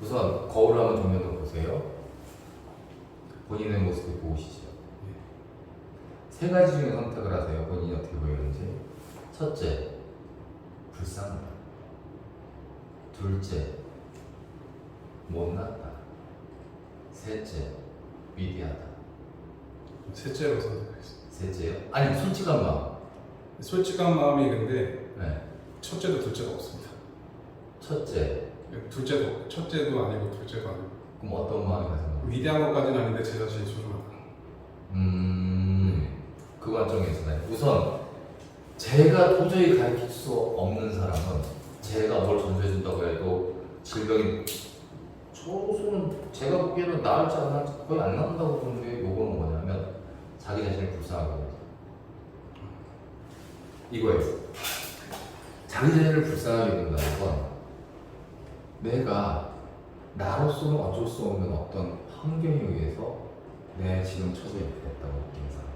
우선 거울을 한번 정면으로 보세요. 본인의 모습을 보시죠. 세 가지 중에 선택을 하세요. 본인이 어떻게 보이는지. 첫째, 불쌍하다. 둘째, 못났다. 셋째, 위대하다. 셋째로 선택하겠습니다. 셋째요? 아니 솔직한 마음. 솔직한 마음이 근데 네. 첫째도 둘째도 없습니다. 첫째, 둘째도 첫째도 아니고 둘째도 아니고 그럼 어떤 마음이 많아요? 위대한 것까지는 아닌데 제 자신이 소중하다. 음, 그 관점에서는 우선 제가 도저히 가르칠 수 없는 사람은 제가 뭘 전수해준다고 해도 질병이 저소는 제가 보기에는 나을지 안 나을지 거의 안 나온다고 보는데 요거는 뭐냐면 자기 자신을 불쌍하게 합니다. 이거예요. 자기 자신을 불쌍하게 된다는 건 내가 나로서는 어쩔 수 없는 어떤 환경에 의해서 내 지금 처지에 이렇게 됐다고 느끼는 사람.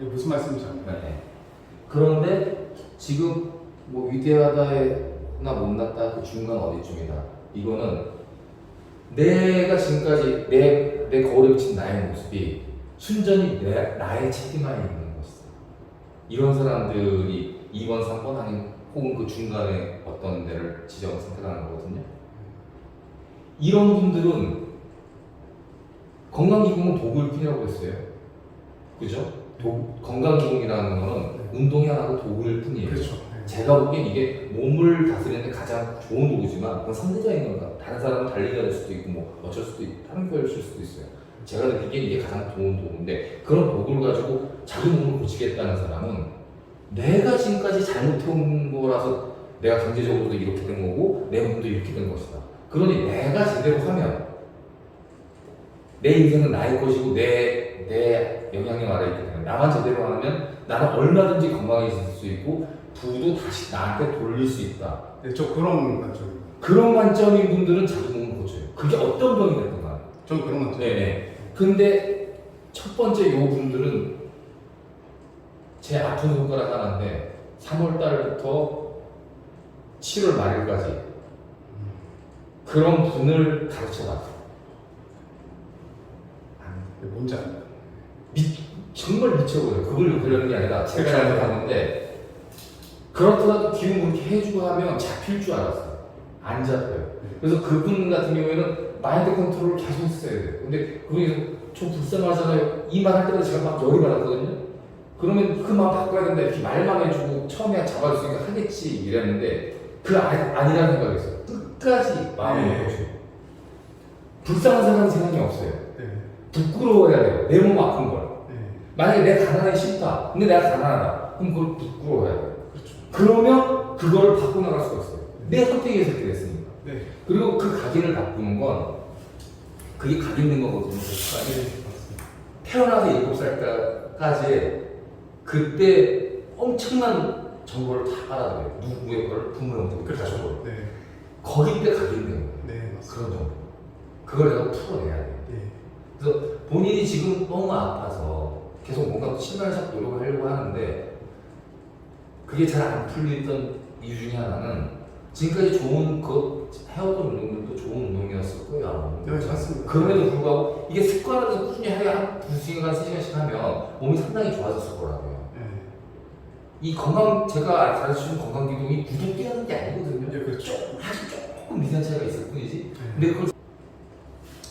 이게 무슨 말씀인지 압니다. 네. 그런데 지금 뭐 위대하다나 못났다 그 중간 어디쯤이다. 이거는 내가 지금까지 내, 내 거울에 비친 나의 모습이 순전히 내, 나의 책임 안에 있는 것이다. 이런 사람들이 2번, 3번 아닌 혹은 그 중간에 어떤 데를 지정 선택하는 거거든요. 이런 분들은 건강기금은 도구일 뿐이라고 했어요. 그죠? 도, 건강기금이라는 거는 운동이 하나고 도구일 뿐이에요. 그렇죠. 네. 제가 보기엔 이게 몸을 다스리는 데 가장 좋은 도구지만 그건 상대적인 건가. 다른 사람은 달리기가 될 수도 있고 뭐 어쩔 수도 있고 다른 거일 수도 있어요. 제가 느끼기엔 이게 가장 좋은 도구인데 그런 도구를 가지고 자기 몸을 고치겠다는 사람은 내가 지금까지 잘못해온 거라서 내가 경제적으로도 이렇게 된 거고 내 몸도 이렇게 된 것이다. 그러니 내가 제대로 하면 내 인생은 나의 것이고 내, 내 영향력 아래 있기 때문에 나만 제대로 하면 나는 얼마든지 건강해질 수 있고 부도 다시 나한테 돌릴 수 있다. 네, 저 그런 관점입니다. 그런 관점인 분들은 자기 몸을 고쳐요. 그게 어떤 병이 됐든 간에. 전 그런 관점. 네네. 근데 첫 번째 요 분들은 제 아픈 손가락 하나인데 3월 달부터 7월 말일까지 그런 분을 가르쳐 놨어요. 네, 뭔지 압니다. 미, 정말 미쳐버려요. 그걸 그러는 게 아니라 제가 잘못하는데 그렇더라도 기운 그렇게 해주고 하면 잡힐 줄 알았어요. 안 잡혀요. 그래서 그분 같은 경우에는 마인드 컨트롤을 계속 했어야 돼요. 근데 그분이 좀 불쌍하잖아요. 이 말 할 때마다 제가 막 열이 받았거든요. 그러면 그 마음 바꿔야 된다. 이렇게 말만 해주고 처음에 잡아줬으니까 하겠지 이랬는데 그 아, 아니라는 생각이 있어요. 끝까지 마음을 네. 먹어줘요. 불쌍한 사람은 세상에 없어요. 네. 부끄러워해야 돼요. 내 몸 아픈 걸. 네. 만약에 내가 가난하기 싫다. 근데 내가 가난하다. 그럼 그걸 부끄러워해야 돼. 그렇죠. 그러면 그걸 바꿔 나갈 수가 있어요. 내 선택에 의해서 이렇게 됐으니까. 네. 그리고 그 각인을 바꾸는 건 그게 각인된 거거든요. 네. 태어나서 7살까지 그때 엄청난 정보를 다 알아들어요. 누구의 걸 부모님들 그렇죠. 가족을. 네. 거기 때 각인된 거예요. 네. 그런 정보. 그걸 내가 풀어내야 돼요. 네. 그래서 본인이 지금 너무 아파서 계속 뭔가 실마리적 노력을 하려고 하는데 그게 잘 안 풀리던 이유 중에 하나는 지금까지 좋은 그 해왔던 운동들도 좋은. 아마. 네, 맞습니다. 그럼에도 불구하고 이게 습관화돼서 꾸준히 하루에 한두 시간, 세 시간씩 하면 몸이 상당히 좋아졌을 거라고요. 네. 이 건강 제가 가르쳐준 건강 기동이 무조건 뛰는 게 아니거든요. 네, 그렇죠. 아주 조금 미세한 차이가 있을 뿐이지. 네. 근데 그걸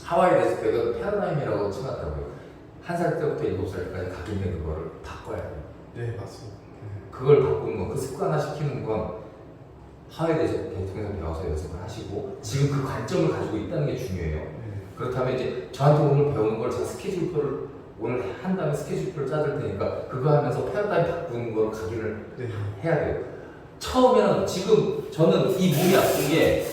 하와이에 됐을 때도 패러다임이라고 쳐놨다고요. 한 살 때부터 일곱 살까지 각인된 그거를 바꿔야 돼요. 네, 맞습니다. 네. 그걸 바꾸는 건, 그 습관화 시키는 건 하와이 대전 대통령 배워서 연습을 하시고 지금 그 관점을 가지고 있다는 게 중요해요. 네. 그렇다면 이제 저한테 오늘 배우는 걸 제가 스케줄표를 오늘 한 다음에 스케줄표를 짜줄 테니까 그거 하면서 패러다임 바꾸는 걸 각인을 네. 해야 돼요. 처음에는 지금 저는 이 몸이 아픈 게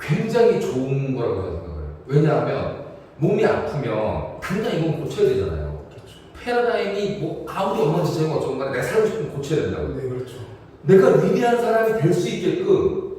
굉장히 좋은 거라고 저는 생각해요. 왜냐하면 몸이 아프면 당장 이건 고쳐야 되잖아요. 그렇죠. 패러다임이 뭐 아무리 엉망진창이고 어쩌건 간에 내가 살고 싶으면 고쳐야 된다고. 네, 그렇죠. 내가 위대한 사람이 될 수 있게끔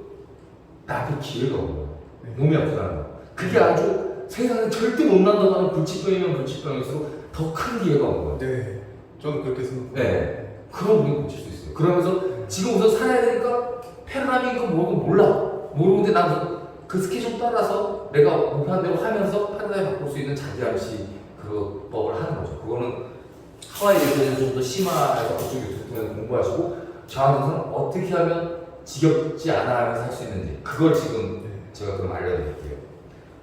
나한테 기회가 오는 네. 몸이 아프다는 거. 그게 아주 세상에 절대 못 난다고 하는 불치병이면 불치병일수록 더 큰 기회가 오는 거예요. 네. 저는 그렇게 생각합니다. 네. 그럼 우리가 고칠 수 있어요. 그러면서 지금 우선 살아야 되니까 패러다임이 그 뭐고 몰라. 모르는데 난그 스케줄 따라서 내가 목표한 대로 하면서 판단을 바꿀 수 있는 자기암시 그 법을 하는 거죠. 그거는 하와이 예전에 좀더 심화해서 그쪽 유튜브 통해서 공부하시고 저한테는 어떻게 하면 지겹지 않아 하면서 할 수 있는지 그걸 지금 네. 제가 그럼 알려드릴게요.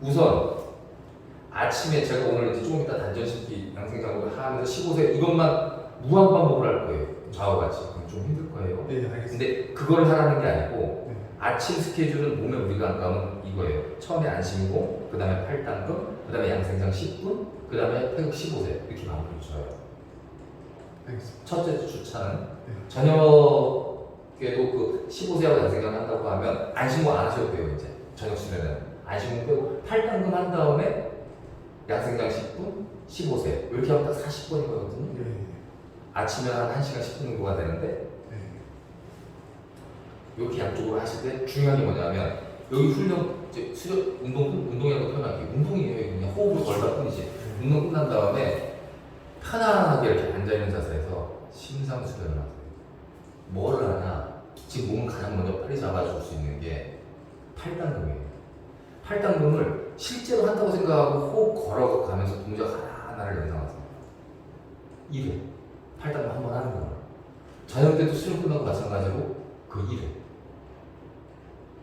우선 아침에 제가 오늘 이제 조금 이따 단전시키 양생장구를 하면서 15세 이것만 무한 반복을 할 거예요. 저하고 같이 그럼 좀 힘들 거예요. 네, 알겠습니다. 근데 그걸 하라는 게 아니고 네. 아침 스케줄은 몸에 우리가 안 가면 이거예요. 처음에 안심고, 그 다음에 팔당금, 그 다음에 양생장 10분, 그 다음에 태극 15세 이렇게 마무리 줘요. 알겠습니다. 첫째 주차는 네. 저녁에도 그 15세하고 양생장 한다고 하면 안심고 안 하셔도 돼요 이제 저녁 시간에는 안심고 빼고 팔당금 한 다음에 양생장 10분, 15세 이렇게 하면 딱 40분이거든요. 네. 아침에 한 1시간 10분 정도가 되는데 네. 이렇게 양쪽으로 하실 때 중요한 게 뭐냐면 여기 훈련 이제 수련 운동 운동이라고 표현할게요. 운동이에요. 그냥 호흡을 걸다 뿐이지. 운동 끝난 다음에 편안하게 이렇게 앉아 있는 자세에서 심상 수련을 하세요. 뭘 하냐? 지금 몸을 가장 먼저 빨리 잡아줄 수 있는 게 팔당금이에요. 팔당금을 실제로 한다고 생각하고 호흡 걸어가면서 동작 하나하나를 연상하세요. 1회. 팔당금 한번 하는 거예요. 저녁 때도 수련 끝나고 마찬가지로 그 1회.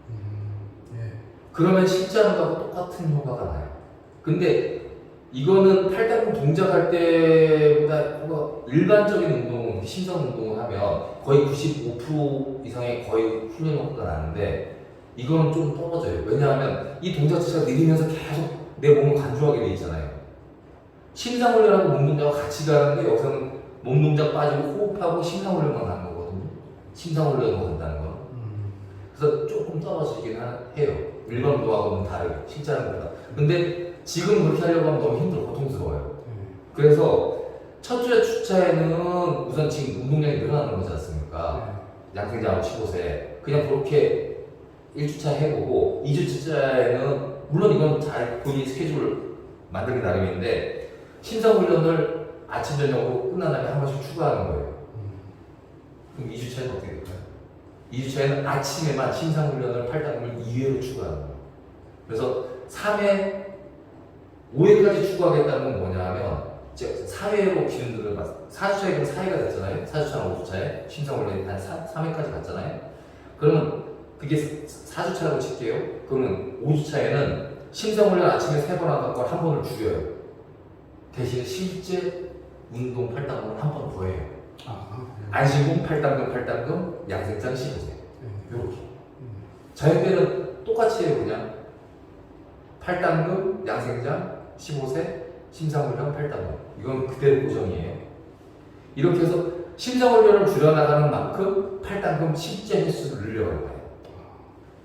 음, 예. 그러면 실제 거하고 똑같은 효과가 나요. 근데 이거는 팔다리 동작할 때보다 일반적인 운동, 심장 운동을 하면 거의 95% 이상의 거의 훈련 효과가 나는데 이거는 좀 떨어져요. 왜냐하면 이 동작 자체가 느리면서 계속 내 몸을 관조하게 돼 있잖아요. 심장 훈련하고 몸 동작과 같이 가는데 여기서는 몸 동작 빠지고 호흡하고 심장 훈련만 하는 거거든요. 심장 훈련으로 간다는 건. 음, 그래서 조금 떨어지긴 하- 해요. 일반 운동하고는 다르게 실제 하는 것보다. 근데 지금 그렇게 하려고 하면 너무 힘들어, 고통스러워요. 네. 그래서 첫 주에 주차에는 우선 지금 운동량이 늘어나는 거지 않습니까? 네. 양생장하고 15세. 그냥 그렇게 1주차 해보고 2주차에는 물론 이건 잘 본인 스케줄 만들기 나름인데 심장 훈련을 아침 저녁으로 끝난 다음에 한 번씩 추가하는 거예요. 음, 그럼 2주차에는 어떻게 될까요? 2주차에는 아침에만 심상훈련을 8단을 2회로 추가하는 거예요. 그래서 3회, 5회까지 추가하겠다는 건 뭐냐 하면, 이제 4회로 기준들을 봤 4주차에 그럼 4회가 됐잖아요. 4주차랑 5주차에 심상훈련이 한 3 회까지 갔잖아요. 그러면 그게 4주차라고 칠게요. 그러면 5주차에는 심상훈련 아침에 3번 하던 걸 한 번을 줄여요. 대신 실제 운동 8단을 한 번 더 해요. 아, 네. 안심금 8단금 8단금 양생장 15세 네. 이렇게 음, 때는 똑같이 해요 그냥 8단금 양생장 15세 심상훈련 8단금 이건 그대로 고정이에요 이렇게 해서 심상훈련을 줄여나가는 만큼 8단금 실제 횟수를 늘려가는 거예요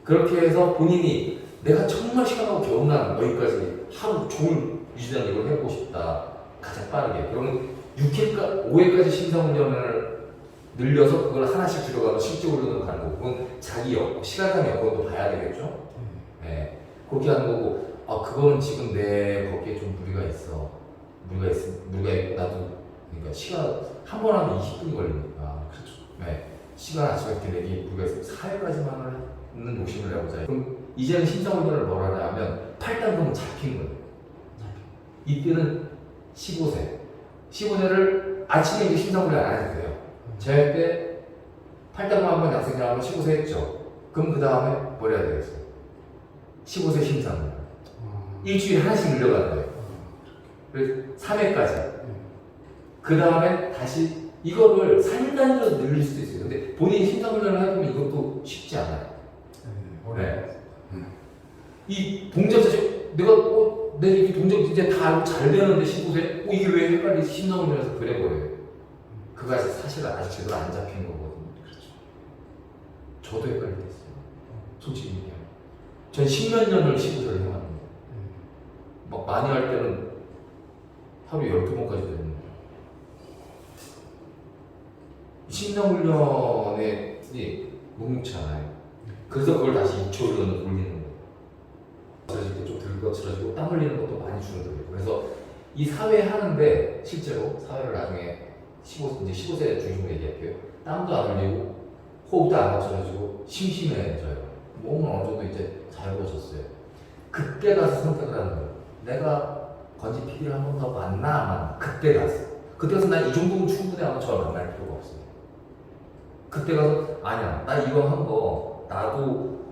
그렇게 해서 본인이 내가 정말 시간하고 겨우난 여기까지 하루 종일 유지단 이걸 해보고 싶다 가장 빠르게 그러면 6회까 5회까지 심사훈련을 늘려서 그걸 하나씩 들어가면 실제 훈련으로 가는 거고 그건 자기 여, 시간당 여건도 봐야 되겠죠 네. 네. 그렇게 하는 거고 아 그거는 지금 내 거기에 좀 무리가 있어 무리가 있 무리가 있고 나도 그러니까 시간 한 번 하면 20분이 걸리니까 그렇죠. 네. 시간 아침에 이렇게 내기 무리가 있어 4회까지만 하는 욕심을 내보자 그럼 이제는 심사훈련을 뭘 하냐 하면 8단금은 잡힌 거예요. 이때는 15세. 15세를 아침에 이제 심사훈련 안 해도 돼요. 제할 때 8단금 한번 양생장 하면 15세 했죠. 그럼 그 다음에 뭘 해야 되겠어요? 15세 심사훈련 아, 일주일에 하나씩 늘려가는 거예요. 아, 그래서 3회까지. 네. 그 다음에 다시 이거를 3단으로 늘릴 수도 있어요. 근데 본인이 심사훈련을 해보면 이것도 쉽지 않아요 네. 어려워요. 이 동작 자체 내가 어, 내 이렇게 동작 이제 다 잘 되는데 15세 어, 이게 왜 헷갈리 심사훈련에서 그래 보여요 그거 사실 아직 제대로 안 잡힌 거거든요 그렇죠. 저도 헷갈리겠어요 솔직히 얘기하면 전 십몇 년을 15세를 해왔는데 네. 막 많이 할 때는 하루에 12번까지 되는 거예요. 심장훈련에 녹록치 않아요. 그래서 그걸 다시 2초 훈련으로 돌리는. 거칠어질 때좀 들거칠어지고 땀 흘리는 것도 많이 줄어들어요. 그래서 이 사회 하는데 실제로 사회를 나중에 15, 이제 15세 중심으로 얘기할게요. 땀도 안 흘리고 호흡도 안 맞춰가지고 심심해져요. 몸은 어느 정도 이제 자유로워졌어요. 그때 가서 선택을 하는 거예요. 내가 건지 PD를 한 번 더 만나 만 그때 가서 그때 가서 난 이 정도면 충분히 아마 저를 만날 필요가 없어요. 그때 가서 아니야 나 이거 한 거 나도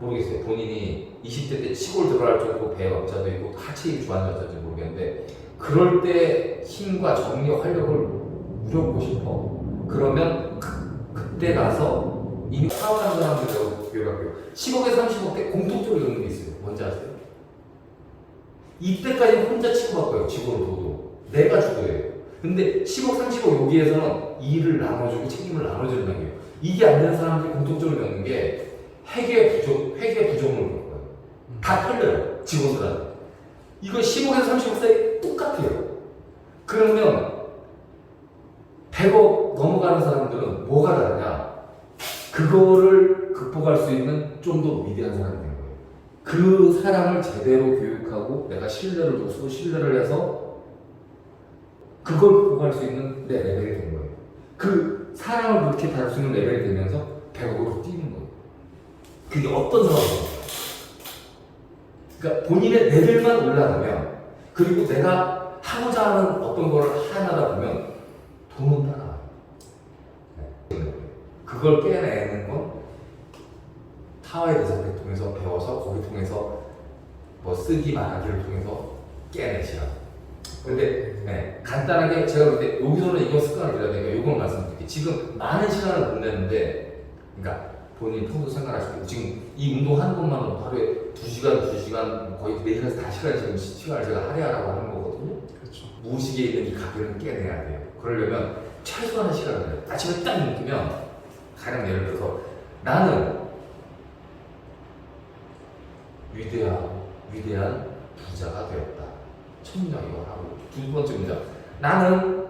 모르겠어요. 본인이 20대 때 시골 들어갈 정도 배에 왕자도 있고 하체 힘이 좋아하는 여자인지 모르겠는데 그럴 때 힘과 정리 활력을 누려보고 싶어. 그러면 그, 그때 가서 이미 사업하는 사람들하고 교육할게요. 10억에 30억 대 공통적으로 이런 게 있어요. 뭔지 아세요? 이때까지 혼자 치고받고요. 직원을 둬도. 내가 주도해요. 근데 10억, 30억 여기에서는 일을 나눠주고 책임을 나눠주는 거예요. 이게 안 되는 사람들이 공통적으로 겪는 게 회계 부족, 회계 부족을 겪어요. 다 털려요. 직원들한테. 이거 10억에서 30억 사이 똑같아요. 그러면 100억 넘어가는 사람들은 뭐가 다르냐? 그거를 극복할 수 있는 좀 더 위대한 사람이 된 거예요. 그 사람을 제대로 교육하고 내가 신뢰를 줬고 신뢰를 해서 그걸 극복할 수 있는 내 레벨이 된 거예요. 그 사람을 그렇게 다룰 수 있는 레벨이 되면서 100억으로 뛰는 거예요. 그게 어떤 상황이에요? 그러니까 본인의 레벨만 올라가면 그리고 내가 하고자 하는 어떤 거를 하나다 보면 돈은 따라와요. 네. 그걸 깨내는 건 타워의 대사를 통해서 배워서 거기 통해서 뭐 쓰기 말하기를 통해서 깨내시라. 근데 네, 간단하게 제가 근데 여기서는 이거 습관을 들여야 되니까 이걸 말씀드릴게요. 지금 많은 시간을 못 내는데, 그러니까 본인 평소 생각하시고 지금 이 운동 하는 것만으로 하루에 2시간, 2시간 거의 4시간에서 5시간 지금 시간을 제가 할애하라고 하는 거거든요. 그렇죠. 무의식에 있는 이 각을 깨내야 돼요. 그러려면 최소한의 시간을 내요. 아침에 딱 느끼면 가령 예를 들어서 나는 위대한 위대한 부자가 되었다. 첫 문장 이거 하고 두 번째 문장 나는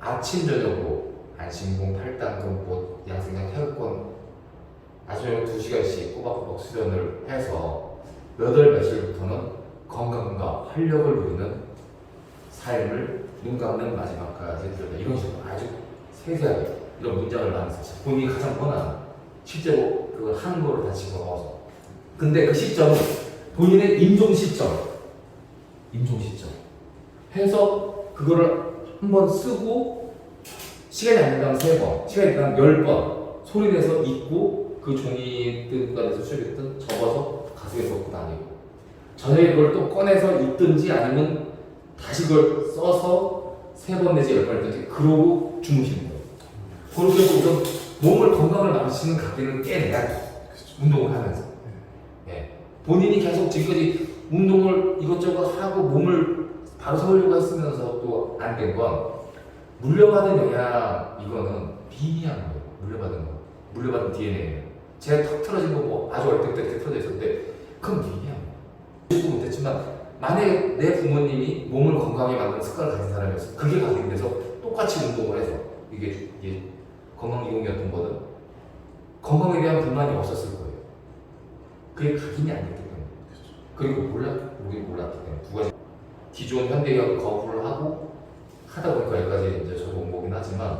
아침 저녁으로 안심공, 팔당금, 뭐 양생장, 혈권 아침에 두 시간씩 꼬박꼬박 수련을 해서 몇월 며칠부터는 건강과 활력을 누리는 삶을 눈 감는 마지막까지 들다 이런 식으로 아주 세세하게 이런 문장을 만들었어요. 본인이 가장 원하는 실제로 그걸 하는 거를 다 집어넣어서. 근데 그 시점은 본인의 임종 시점 임종 시점. 해서 그거를 한 번 쓰고 시간이 안 된다면 세 번, 시간이 된다면 열 번 소리 내서 읽고 그 종이 뜬가 돼서 수립했든 접어서 가슴에 넣고 다니고 저녁에 그걸 또 꺼내서 읽든지 아니면 다시 그걸 써서 세 번 내지 열 번 읽든지 그러고 주무시는 거예요. 그렇게 해서 우선 몸을 건강을 망치는 각기는 깨내야 돼. 운동을 하면서. 예. 본인이 계속 지금까지 운동을 이것저것 하고 몸을 바로 세우려고 했으면서도 안된 건 물려받은 영향 이거는 비미한 거예요. 물려받은 거. 물려받은 DNA예요. 제가 턱 틀어진 거 뭐 아주 어릴 때부터 이렇게 틀어져 있었는데 그건 비미한 거예요. 듣지 못했지만 만약에 내 부모님이 몸을 건강하게 만드는 습관을 가진 사람이었어 그게 각인돼서 똑같이 운동을 해서 이게, 이게 건강기공이었던 거는 건강에 대한 불만이 없었을 거예요. 그게 각인이 안 됐기 때문에. 그리고 몰랐, 우리 몰랐기 때문에. 두 가지. 기존 현대의학을 거부를 하고 하다 보니까 여기까지 이제 저도 온 거긴 하지만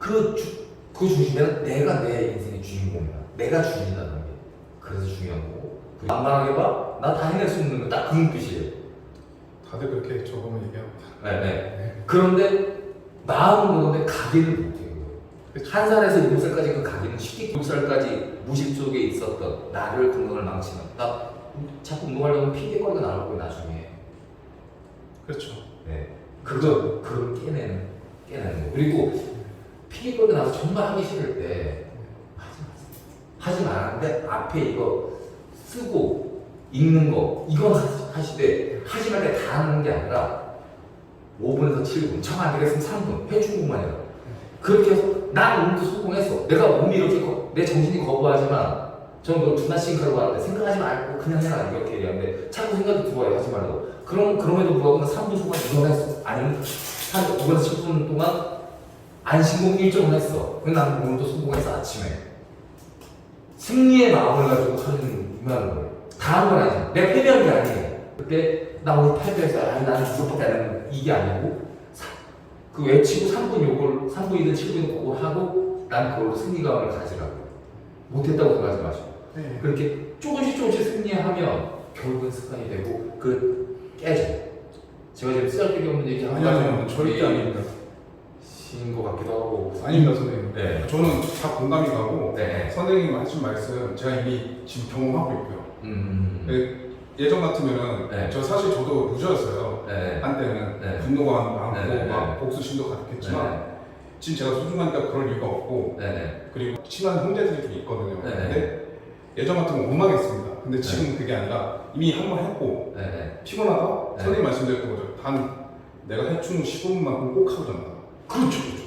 그, 주, 그 중심에는 내가 내 인생의 주인공이야. 내가 주인이라는 게. 그래서 중요한 거고. 그리고 만만하게 봐? 나 다 해낼 수 있는 거 딱 그 눈빛이에요. 다들 그렇게 적응을 얘기합니다. 네, 네. 그런데 마음은 그런데 가기를 못해요. 한 살에서 일곱 살까지 그 가기는 쉽게 일곱 살까지 무심 속에 있었던 나를 건강을 망치는 나 자꾸 운동하려면 피해거리가 나올 거예요 나중에 그렇죠. 네 그거 그걸 깨내는 깨내는 거 그리고 피해거리가 나서 정말 하기 싫을 때 하지 마세요 하지 말았는데 앞에 이거 쓰고 읽는 거 하- 하시되 하지 말때 다 하는 게 아니라 5분에서 7분 정안 되겠으면 3분 회중국만이라 그렇게 해서 난 오늘도 성공했어. 내가 몸이 이렇게 거- 내 정신이 거부하지만 저는 그걸 두나씩 하려고 하는데 생각하지 말고 그냥 해라 이렇게 얘기하는데 자꾸 생각이 들어와요 하지 말라고. 그럼 그럼에도 불구하고 난 3분 동안 이걸 했어. 아니면 한 5분에서 10분 동안 안심공 일정을 했어. 근데 난 오늘도 성공했어 아침에. 승리의 마음을 가지고 하는 임하는 거예요. 다 한 건 아니지. 내가 패배한 게 아니에요. 그때 나 오늘 패배해서 아니 나는 이것밖에 안 했는 이게 아니고 그 외치고 3분 요걸 3분이든 7분이든 그걸 하고 난 그걸로 승리감을 가지라고. 못했다고 생각하지 마시고. 네. 그렇게 조금씩 조금씩 승리하면 결국은 습관이 되고 그 깨져. 제가 지금 쓰잘데기 없는 얘기 하고 아니요, 아니요, 절대 아닙니다. 신것 같기도 하고. 아닙니다, 선생님. 네. 저는 다 공감이 가고 네. 선생님 하신 말씀 제가 이미 지금 경험하고 있고요. 음. 네, 예전 같으면은 네. 저 사실 저도 루저였어요. 네. 한때는 네. 분노가 많고 네, 네, 막 네. 복수심도 가득했지만 지금 제가 소중하니까 그럴 이유가 없고 네. 네. 그리고 친한 형제들이 좀 있거든요. 네. 근데 예전 같으면 원망했습니다. 근데 지금 그게 아니라 이미 한 번 했고 네. 네. 피곤하다? 네. 선생님 말씀드렸던 거죠. 단 내가 해충 15분만큼 꼭 하고 잔다. 그렇죠. 그렇죠.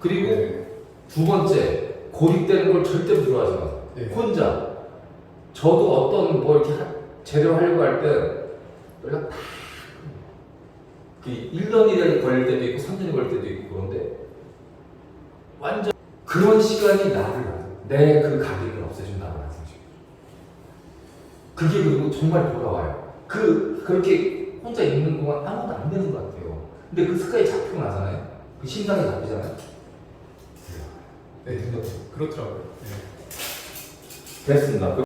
그리고 네. 두 번째 고립되는 걸 절대 부러워하지 마세요. 네. 혼자 저도 어떤 뭐 이렇게 하- 제대로 하려고 할 때 연락 팍. 그 1년이 걸릴 때도 있고 3년이 걸릴 때도 있고 그런데 완전 그런 시간이 나를 내그 각인을 없애준다는 말씀이죠. 그게 그리고 정말 돌아와요. 그 그렇게 혼자 있는 동안 아무것도 안 되는 것 같아요. 근데 그 습관이 잡히고 나잖아요. 그 심장이 잡히잖아요. 네, 그렇더라고요. 네. 됐습니다.